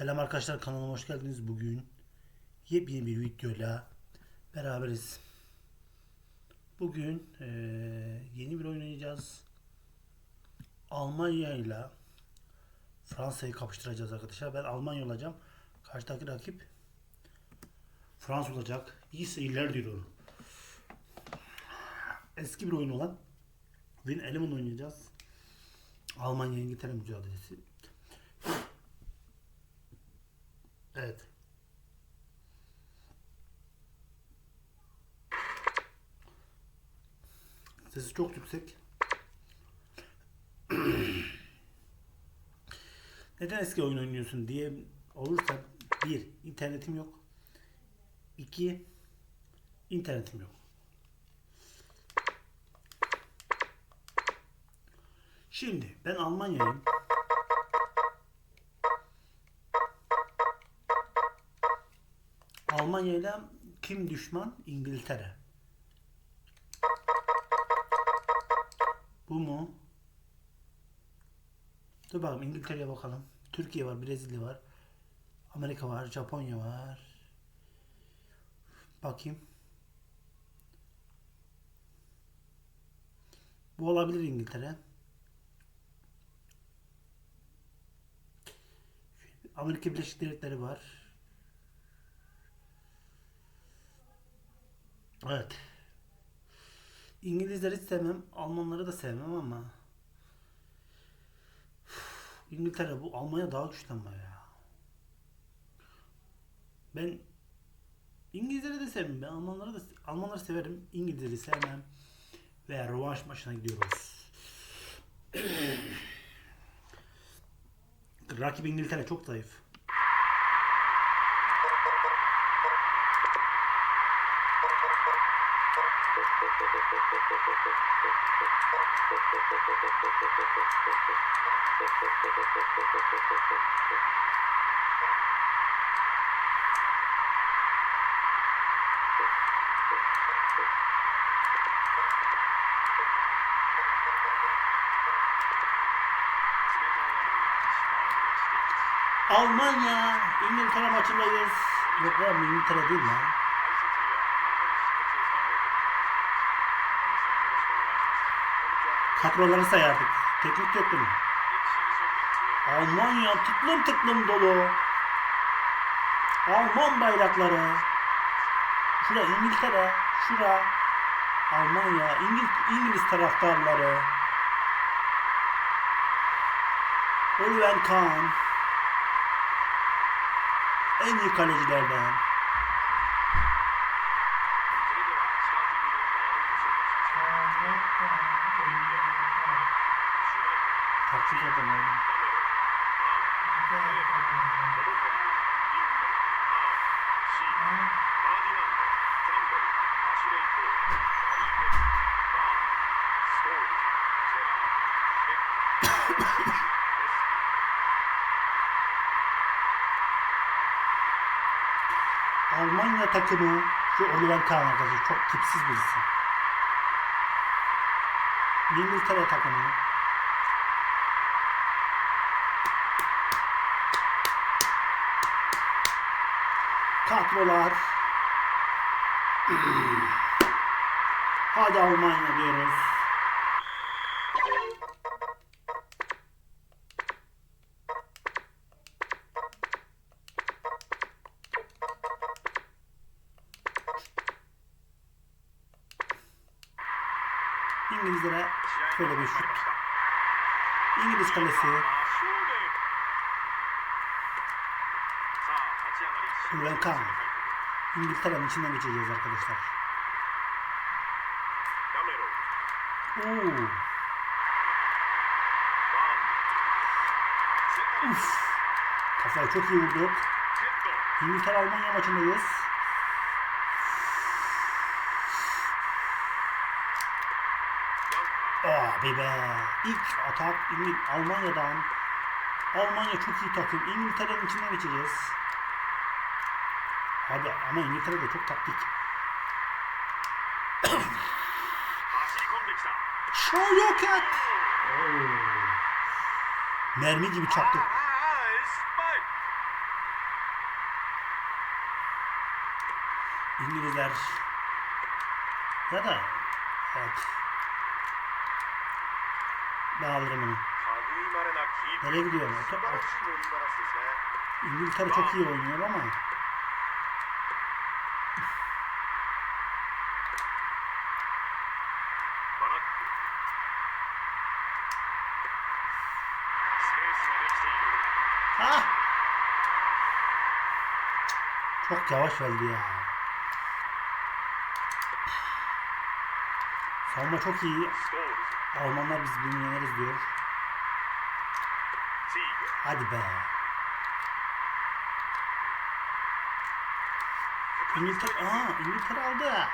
Selam arkadaşlar kanalıma hoş geldiniz. Bugün yepyeni bir videoyla beraberiz. Bugün eee, yeni bir oynayacağız. Almanya ile Fransa'yı kapıştıracağız arkadaşlar. Ben Almanya olacağım. Karşıdaki rakip Fransa olacak. İyi seyirler diliyorum. Eski bir oyun olan Win Eleven oynayacağız. Almanya İngiltere mücadelesi. Evet. Sesi çok yüksek. Neden eski oyun oynuyorsun diye olursa bir internetim yok. İki internetim yok. Şimdi ben Almanya'yım. Kim düşman? İngiltere. Bu mu? Dur bakalım İngiltere'ye bakalım. Türkiye var, Brezilya var. Amerika var, Japonya var. Bakayım. Bu olabilir İngiltere. Amerika Birleşik Devletleri var. Evet. İngilizleri sevmem, Almanları da sevmem ama İngiltere bu Almanya daha güçlü ama ya. Ben İngilizleri de sevmem. Ben Almanları da Almanları severim. İngilizleri sevmem. Ve rövanş maçına gidiyoruz. Rakip İngiltere çok zayıf. Almanya, İngiltere maçındayız. Yok lan İngiltere değil lan. Kadroları sayardık. Teknik direktörü. Almanya tıklım tıklım dolu. Alman bayrakları. Şura İngiltere, şura Almanya, İngiliz, İngiliz taraftarları. Oliver Kahn. En iyi kalecilerden. Taktik adamları. Almanya takımı şu Oliver Kahn arkadaşlar çok tipsiz birisi. İngiltere takımı kadrolar hadi Almanya diyoruz. İngilizlere şöyle bir şut. İngiliz kalesi Kahn. İngiltere'nin içinden geçeceğiz arkadaşlar. Oo. Uf. Kafayı çok iyi vurduk. İngiltere Almanya maçındayız. Hadi be. İlk atak İngil Almanya'dan. Almanya çok iyi takım. İngiltere'nin içinden geçeceğiz. Abi ama İngiltere de çok taktik. Şoyoket. Mermi gibi çaktı. İngilizler ya da evet. Ben alırım onu. Nereye gidiyor? İngiltere çok iyi oynuyor ama. Ah! Çok yavaş oldu ya. Savunma çok iyi. Almanlar biz bilmiyoruz diyor. Hadi be. İngiltere, aa İngiltere aldı.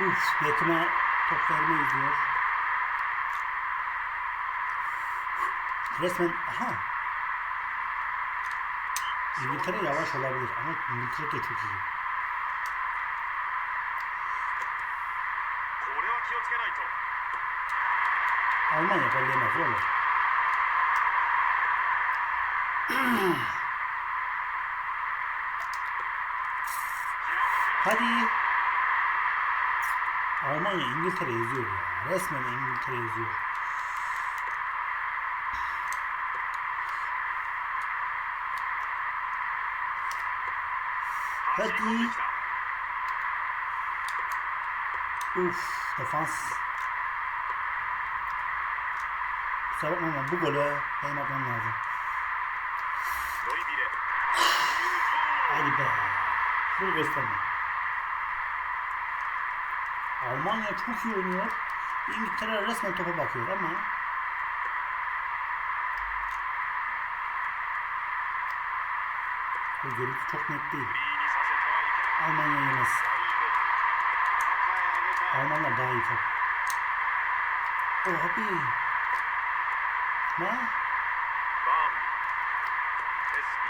Uf, Beckham'a top vermeyi diyor. Resmen, aha. İngiltere yavaş olabilir ama İngiltere de çok iyi. Almanya kaleyemez oğlum. Hadi. Almanya İngiltere yazıyor ya. Resmen İngiltere yazıyor. Hadi. Uf, defans. Kusura ama bu golü benim atmam lazım. Hadi be. Bunu gösterme. Almanya çok iyi oynuyor. İngiltere resmen topa bakıyor ama Bu görüntü çok net değil. Almanya yemez. Almanlar daha iyi top. Oh abi. No? Bomb. Eski.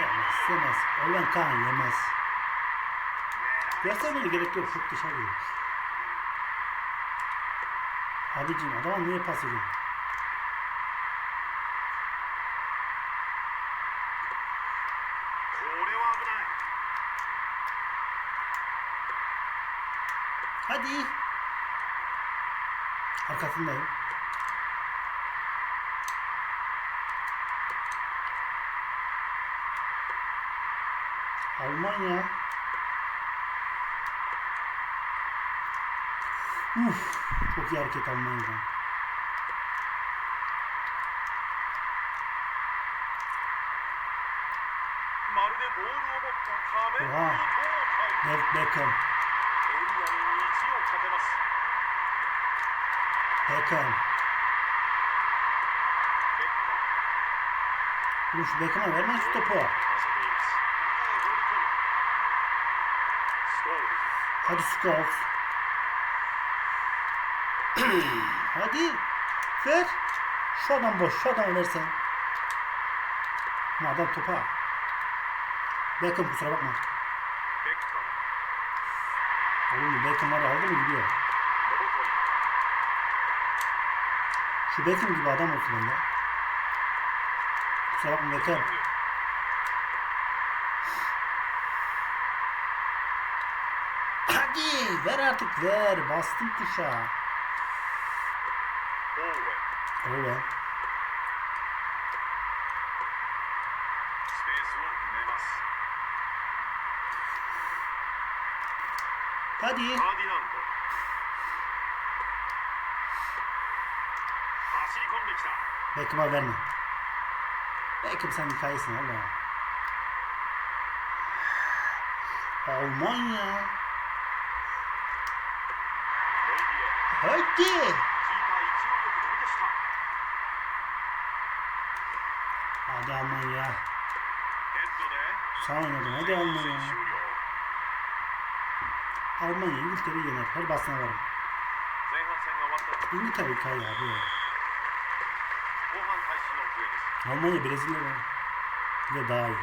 Yemez, yemez. Olan Kaan yemez. Göstermene gerek yok. Şut dışarı gidiyor. Abicim adama niye pas ediyorsun? Hadi. Arkasındayım. Almanya. Uf, çok iyi hareket Almanya'dan. Oha. David Beckham. Beckham. Şu Beckham'a verme şu topu. Hadi Scholes. Hadi. Ver. Şu adam boş. Şu adamı versen. Ama adam topa. Beckham kusura bakma. Oğlum bu Beckham var ya, aldı mı gidiyor. Şu Beckham gibi adam olsun bende. Kusura bakma Beckham. Hadi Ver artık ver. Bastım tuşa. Owen. Owen. Hadi. Beckham'a verme. Beckham sen hikayesin valla. Almanya. Haydi. Hadi aman ya. Sağ oynadım. Hadi Almanya. Almanya İngiltere'yi yener. Her basına varım. İngiltere kay abi. Almanya Brezilya var. Bir de daha iyi.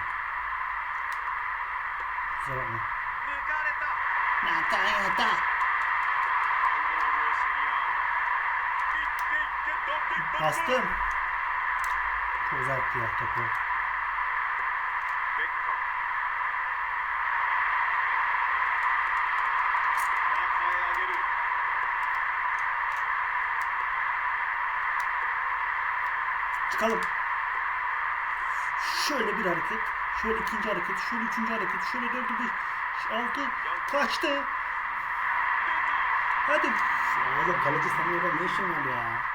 Kusura bakma. Nakareta. Nakareta. Bastım. Çok uzaktı ya topu. Çıkalım. Şöyle bir hareket. Şöyle ikinci hareket. Şöyle üçüncü hareket. Şöyle dördü beş. Altı. Kaçtı. Hadi. Oğlum kaleci sanıyor ne işin var ya.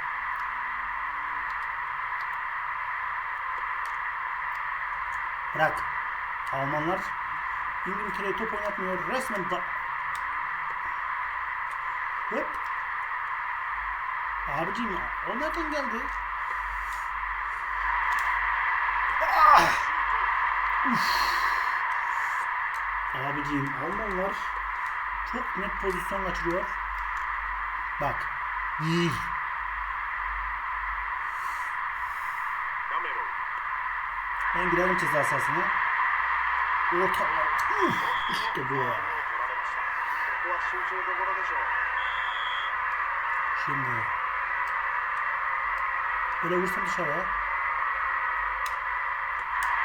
Bırak. Almanlar İngiltere'ye top oynatmıyor. Resmen da... Hop. Abicim o nereden geldi? Ah! Uf. Abicim Almanlar çok net pozisyon kaçırıyor. Bak. Bir. Ben girerim ceza sahasına. Orta. Uf, işte bu. Şimdi. Böyle vursam dışarı.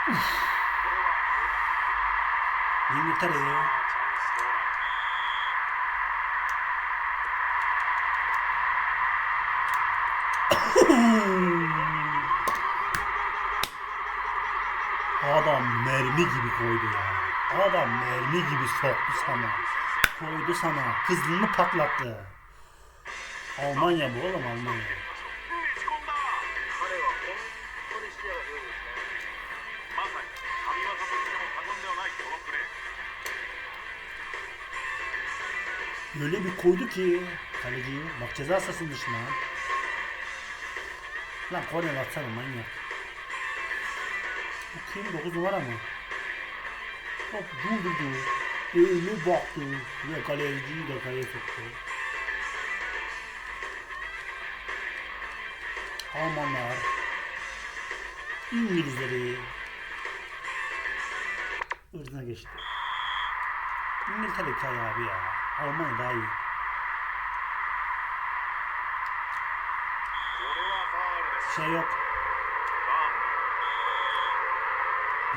Uf. Yeni biter ya. Adam mermi gibi koydu ya. Adam mermi gibi soktu sana. Koydu sana. Kızılını patlattı. Almanya bu oğlum Almanya. Öyle bir koydu ki kaleciyi. Bak ceza sahasının dışına. Lan Kore'ye atsana manyak. Kim 9 numara mı? Top durdurdu. Eğimi baktı. Ve kaleciyi de kaleye soktu. Almanlar. İngilizleri. Hırsına geçti. İngiltere hikaye abi ya. Almanya daha iyi. Şey yok.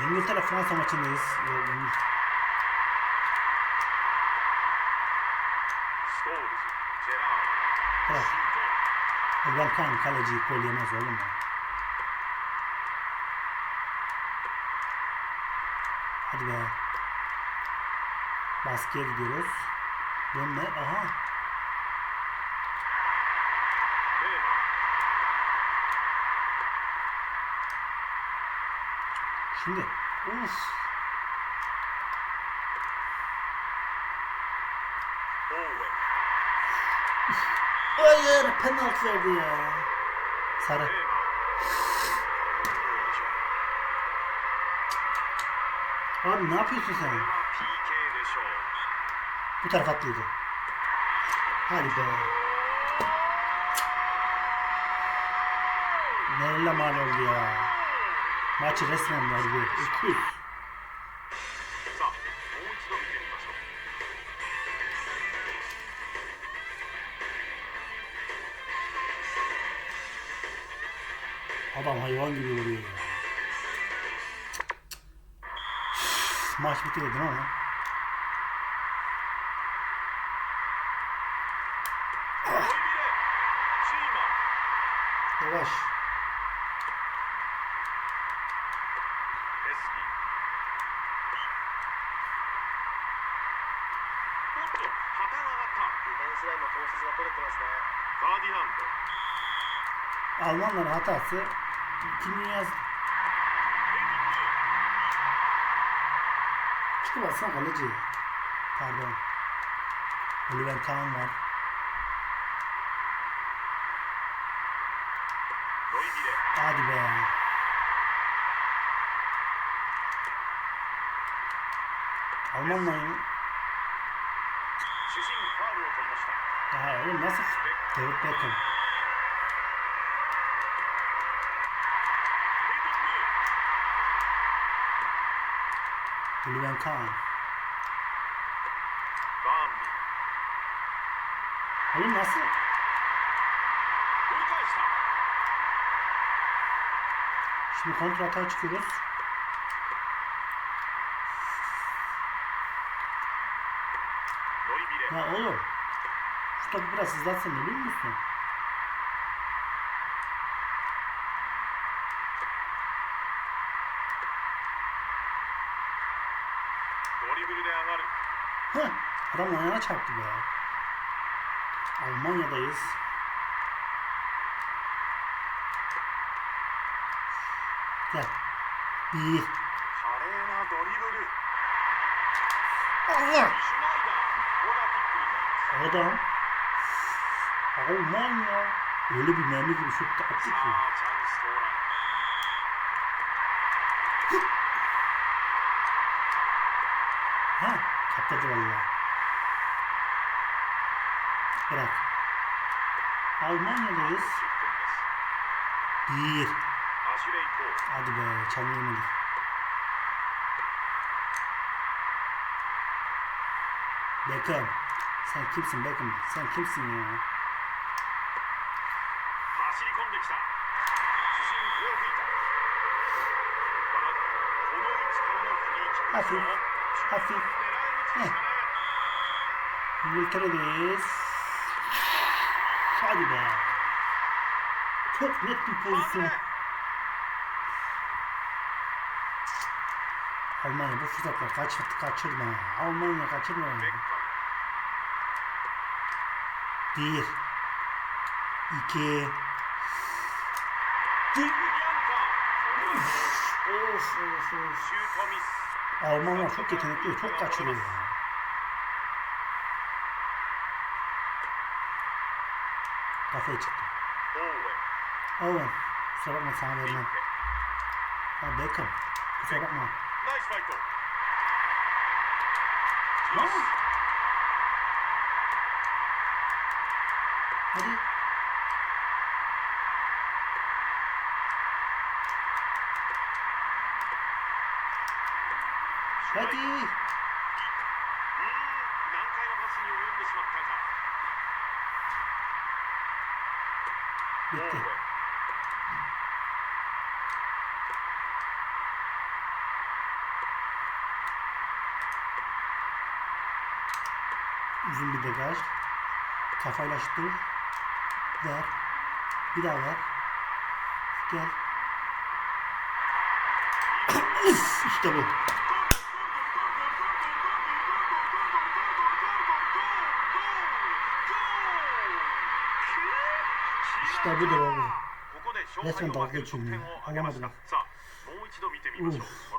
İngiltere Fransa maçındayız. Ee, Bırak. Ulan kan kaleciyi gol yemez oğlum ya. Hadi be. Baskıya gidiyoruz. Dönme. Aha. Şimdi of. Hayır penaltı verdi ya. Sarı. Abi ne yapıyorsun sen? Bu taraf atlıydı. Hadi be. Nerede mal oldu ya? Maçı resmen verdi. 200. Adam hayvan gibi vuruyor ya. Maç bitti dedim ama. Yavaş. Almanların hatası kim Dünya Çıkı bassana kaleci. Pardon. Oliver Kahn var. Hadi be. Almanlar mı? Aha oğlum nasıl? David Beckham. Hülven Kaan. Oğlum nasıl? Şimdi kontrata çıkıyoruz. Ya oğlum. Tabi biraz hızlatsın biliyor musun? Heh, adam ayağına çarptı be. Almanya'dayız. Gel. Bir. Allah! Adam Almanya öyle bir memle gibi şut attı ki. ha patladı valla. Bırak. Almanya'dayız. Bir. Hadi be çalmayamadık. Beckham. Sen kimsin Beckham? Sen kimsin ya? hafif hafif. Heh. götürebiliriz hadi be. Çok net bir pozisyon. Almanya bu fırsatlar kaçırdı kaçırma. Almanya kaçırma. Bir. İki. Of of of. Almanlar çok yetenekli, çok kaçırıyor. Kafaya çıktı. Owen. Kusura bakma sana vermem. Ha Beckham. Kusura bakma. Nice Michael. Hadi. Uzun bir degaj. Kafayla şutur. Ver. Bir daha ver. Gel. işte bu. İşte budur abi. Resmen dalga geçiyor. Anlamadım. Uf.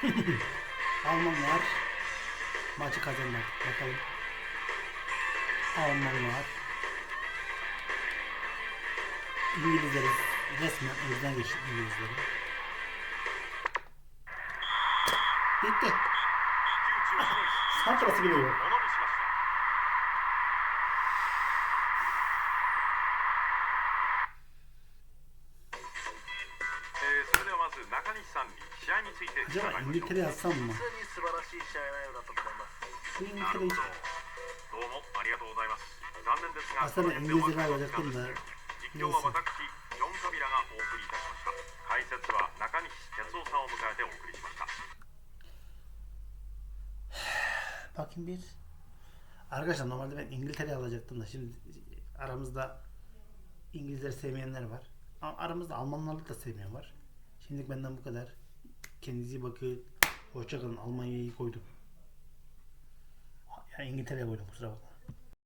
Almanlar maçı kazanmak. Bakalım. Almanlar İngilizleri resmen özden geçti İngilizleri. Bitti. Santrası geliyor. す Şu なる İngiltere ほどどうもありがとうございます残念ですが Aslında この辺でお別れの時間 İngilizce です alacaktım da 実況は私ジョン・カビラがお送りいたしました解説は中西哲夫さんを迎えてお送りしました Bakayım bir. Arkadaşlar normalde ben İngiltere'yi alacaktım da şimdi aramızda İngilizleri sevmeyenler var. Ama aramızda Almanlarlık da sevmeyen var. Şimdilik benden bu kadar. Kendinize iyi bakın. Hoşçakalın. Almanya'yı koydum. Ya İngiltere'ye koydum kusura bakma.